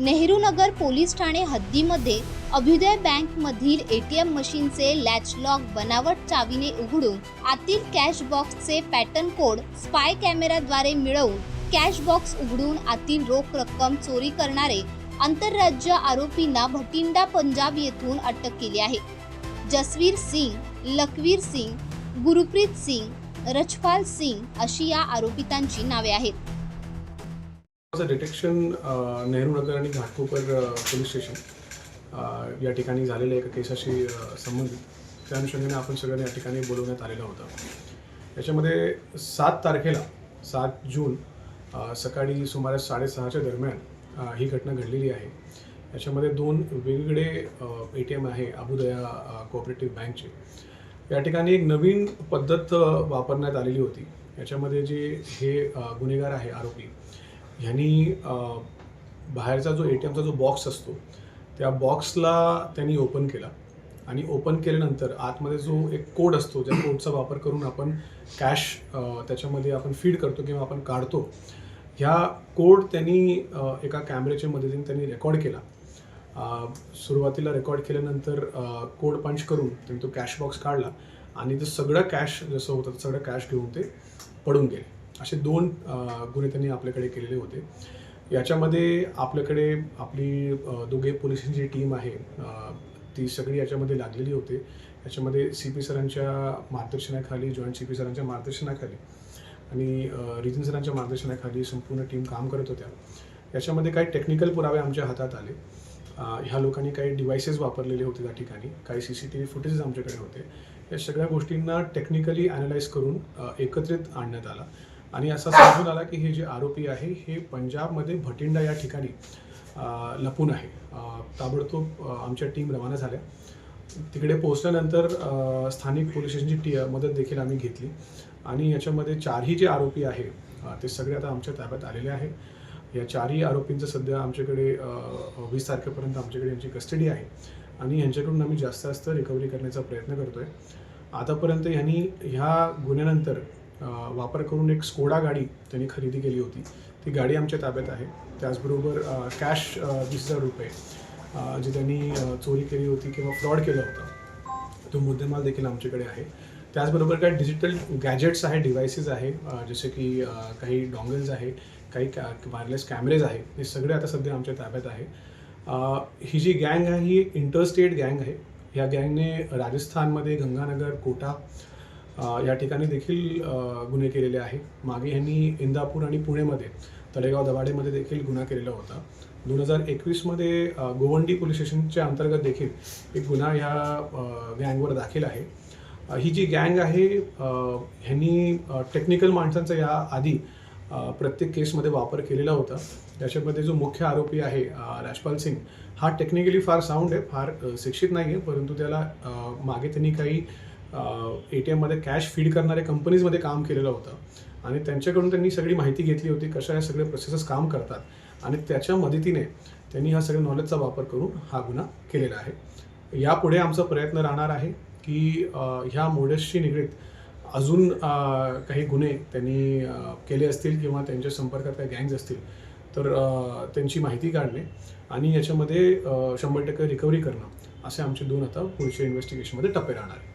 Nehru Nagar police ठाणे हद्दीमध्ये Abhyudaya bank मधील एटीएम मशीनचे लॅच लॉक बनावट चावीने उघडून आतील कॅश बॉक्सचे पॅटर्न कोड स्पाय कॅमेराद्वारे मिळवून कॅश बॉक्स उघडून आतील रोख रक्कम चोरी करणारे आंतरराज्य आरोपींना भटिंडा पंजाब येथून अटक केली आहे. जसवीर सिंग लखवीर सिंग गुरुप्रीत सिंग रजपाल सिंग अशी या आरोपितांची नावे आहेत. माझं डिटेक्शन uh, नेहरू नगर आणि Ghatkopar uh, police station uh, या ठिकाणी झालेल्या एका केसाशी संबंधित. त्या अनुषंगाने आपण सगळ्यांना या ठिकाणी बोलवण्यात आलेलं होतं. याच्यामध्ये सात तारखेला सात जून सकाळी सुमारे साडेसहाच्या दरम्यान ही घटना घडलेली आहे. याच्यामध्ये दोन वेगवेगळे ए टी एम आहे अबुदया कोऑपरेटिव्ह बँकचे या ठिकाणी एक नवीन पद्धत वापरण्यात आलेली होती. याच्यामध्ये जे हे गुन्हेगार आहे आरोपी ह्यांनी बाहेरचा जो ए टी एमचा जो बॉक्स असतो त्या बॉक्सला त्यांनी ओपन केला. आणि ओपन केल्यानंतर आतमध्ये जो एक कोड असतो त्या कोडचा वापर करून आपण कॅश त्याच्यामध्ये आपण फीड करतो किंवा आपण काढतो ह्या कोड त्यांनी एका कॅमेऱ्याच्या मदतीने त्यांनी रेकॉर्ड केला. सुरुवातीला रेकॉर्ड केल्यानंतर कोड पंच करून त्यांनी तो कॅश बॉक्स काढला आणि ते सगळं कॅश जसं होतं सगळं कॅश घेऊन ते पडून गेले. असे दोन गुन्हे त्यांनी आपल्याकडे केलेले होते. याच्यामध्ये आपल्याकडे आपली दोघे पोलिसांची टीम आहे. ती सगळी याच्यामध्ये लागलेली होती. याच्यामध्ये सी पी सरांच्या मार्गदर्शनाखाली जॉईंट सी पी सरांच्या मार्गदर्शनाखाली आणि रिजन सरांच्या मार्गदर्शनाखाली संपूर्ण टीम काम करत होत्या. याच्यामध्ये काही टेक्निकल पुरावे आमच्या हातात आले. ह्या लोकांनी काही डिव्हायसेस वापरलेले होते त्या ठिकाणी. काही C C T V footages आमच्याकडे होते. या सगळ्या गोष्टींना टेक्निकली ॲनालाइज करून एकत्रित आणण्यात आला. आणि असा समजून आला की हे जे आरोपी आहे हे पंजाबमध्ये भटिंडा या ठिकाणी लपून आहे. ताबडतोब आमच्या टीम रवाना झाल्या. तिकडे पोहोचल्यानंतर स्थानिक पोलीस स्टेशनची टी मदत देखील आम्ही घेतली. आणि याच्यामध्ये चारही जे आरोपी आहे ते सगळे आता आमच्या ताब्यात आलेले आहे या चारही आरोपींचं सध्या आमच्याकडे वीस तारखेपर्यंत आमच्याकडे यांची कस्टडी आहे. आणि यांच्याकडून आम्ही जास्त जास्त रिकव्हरी करण्याचा प्रयत्न करतोय. आतापर्यंत यांनी ह्या गुन्ह्यानंतर वापर करून एक स्कोडा गाडी त्यांनी खरेदी केली होती. ती गाडी आमच्या ताब्यात आहे. त्याचबरोबर कॅश वीस हजार रुपये जी त्यांनी चोरी केली होती किंवा फ्रॉड केला होता तो मुद्देमाल देखील आमच्याकडे आहे. त्याचबरोबर काही डिजिटल गॅजेट्स आहे डिव्हायसेस आहे जसे की काही डॉंगल्स आहे काही कॅ वायरलेस कॅमेरेज आहे हे सगळे आता सध्या आमच्या ताब्यात आहे. ही जी गँग आहे ही इंटरस्टेट गँग आहे. या गँगने राजस्थानमध्ये गंगानगर कोटा या ठिकाणी देखील गुन्हे केलेले आहे. मागे ह्यांनी इंदापूर आणि पुणेमध्ये तळेगाव दवाडेमध्ये देखील गुन्हा केलेला होता. दोन हजार एकवीसमध्ये गोवंडी पोलीस स्टेशनच्या अंतर्गत देखील एक गुन्हा ह्या गँगवर दाखल आहे. ही जी गँग आहे ह्यांनी टेक्निकल माणसांचा या आधी प्रत्येक केसमध्ये वापर केलेला होता. त्याच्यामध्ये जो मुख्य आरोपी आहे राजपाल सिंग हा टेक्निकली फार साऊंड आहे फार शिक्षित नाही आहे परंतु त्याला मागे त्यांनी काही ए टी एममध्ये कॅश फीड करणाऱ्या कंपनीजमध्ये काम केलेलं होतं. आणि त्यांच्याकडून त्यांनी सगळी माहिती घेतली होती कशा या सगळे प्रोसेसेस काम करतात. आणि त्याच्या मदतीने त्यांनी हा सगळ्या नॉलेजचा वापर करून हा गुन्हा केलेला आहे. यापुढे आमचा प्रयत्न राहणार आहे की ह्या मोडसशी निगडीत अजून काही गुन्हे त्यांनी केले असतील किंवा त्यांच्या संपर्कात काही गँग्ज असतील तर त्यांची माहिती काढणे आणि याच्यामध्ये शंभर टक्के रिकव्हरी करणं असे आमचे दोन आता पुढच्या इन्व्हेस्टिगेशनमध्ये टप्पे राहणार आहे